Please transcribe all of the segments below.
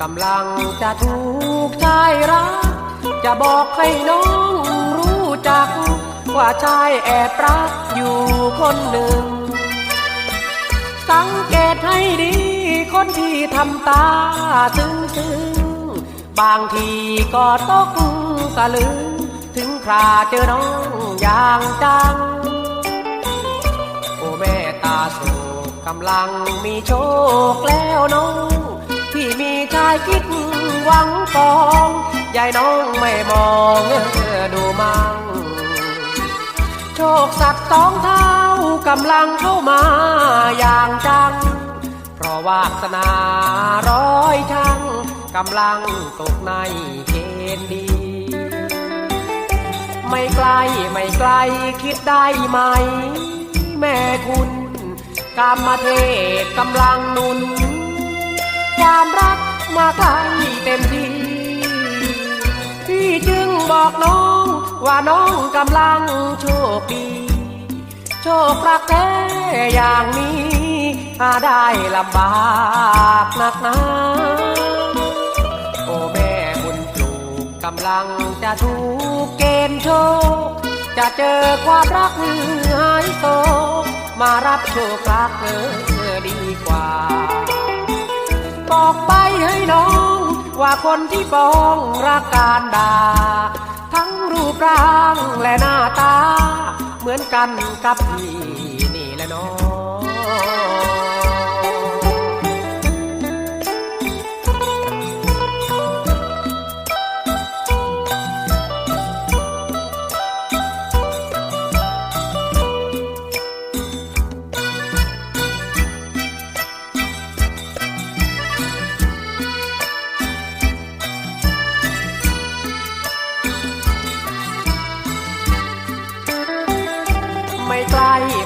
กำลังจะถูกชายรัก จะบอกให้น้องรู้จัก ว่าชายแอบรักอยู่คนหนึ่ง สังเกตให้ดีคนที่ทำตาตึงตึงบางทีก็ตกตะลึง ถึงคราเจอน้องอย่างจัง โอ้แม่ตาโศกกำลังมีโชคแล้วน้อง ที่มีชายคิดหวังปองยายน้องไม่มองเออดูมังโชคสัตว์สองเท้ากำลังเข้ามาอย่างจัง เพราะวาสนาร้อยช่างกำลังตกในเกณฑ์ดี ไม่ไกลไม่ไกลคิดได้ไหม แม่คุณกรรมเทศกำลังนุน ความรักมาใกล้เต็มที่พี่จึงบอกน้องว่าน้องกำลังโชคดี โชครักแท้อย่างนี้หาได้ลำบากหนักหนาโอ้แม่บุญปลูกกำลังจะถูกเกณฑ์โชค จะเจอความรักหายโตมารับโชครักเออดีกว่า บอกไปให้น้อง ว่าคนที่ปองรักการด่า ทั้งรูปร่างและหน้าตา เหมือนกันกับพี่นี่แหละน้อง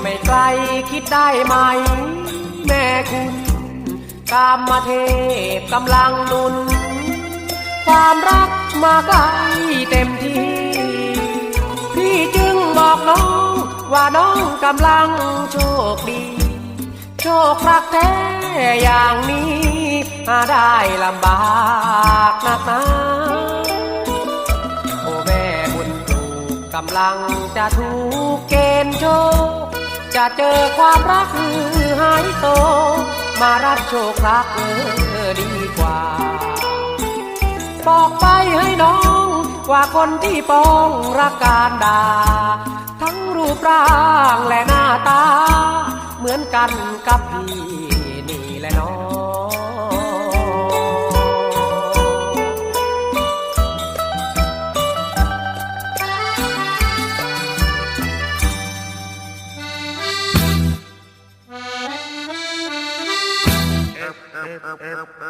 ไม่ไกลคิดได้ไหม แม่คุณกามมาเทพกำลังนุน ความรักมาใกล้เต็มที่ พี่จึงบอกน้อง ว่าน้องกำลังโชคดี โชครักแท้อย่างนี้หาได้ลำบากนักหนา กำลังจะถูกเกณฑ์โชคจะเจอความรักหายโต มารับโชครักเออดีกว่า บอกไปให้น้องว่าคนที่ปองรักการด่า ทั้งรูปร่างและหน้าตา เหมือนกันกับพี่นี่แหละน้อง อย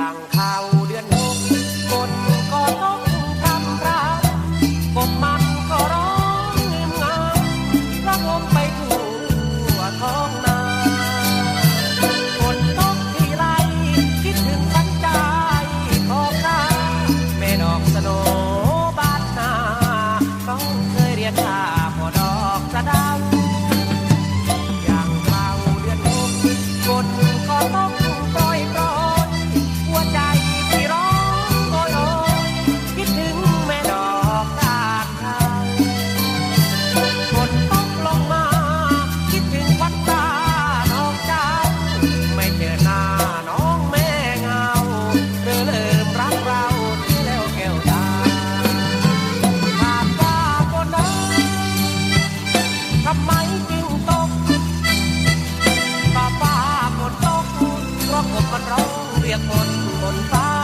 ่างเขา ทำไมจึงตกฟ้าฝนตกเพราะกันร้องเรียกคนบนฟ้า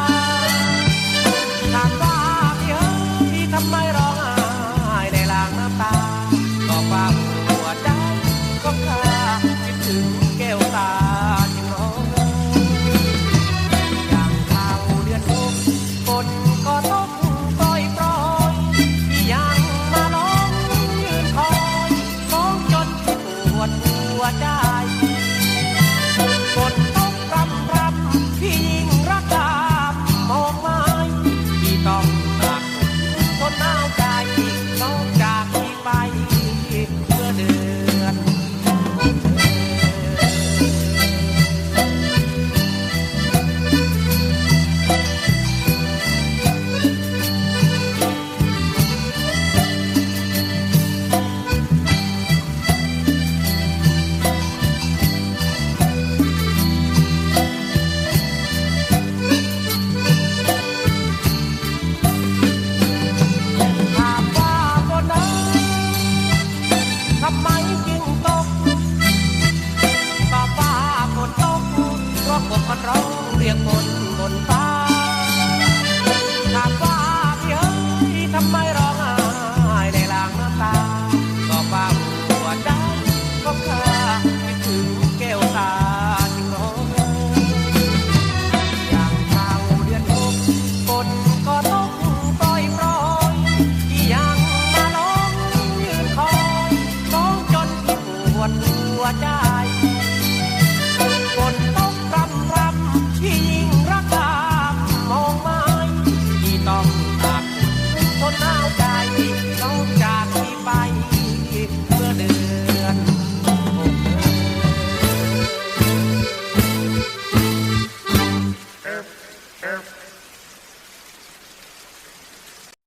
กบมันร้องเรียกคนบนฟ้า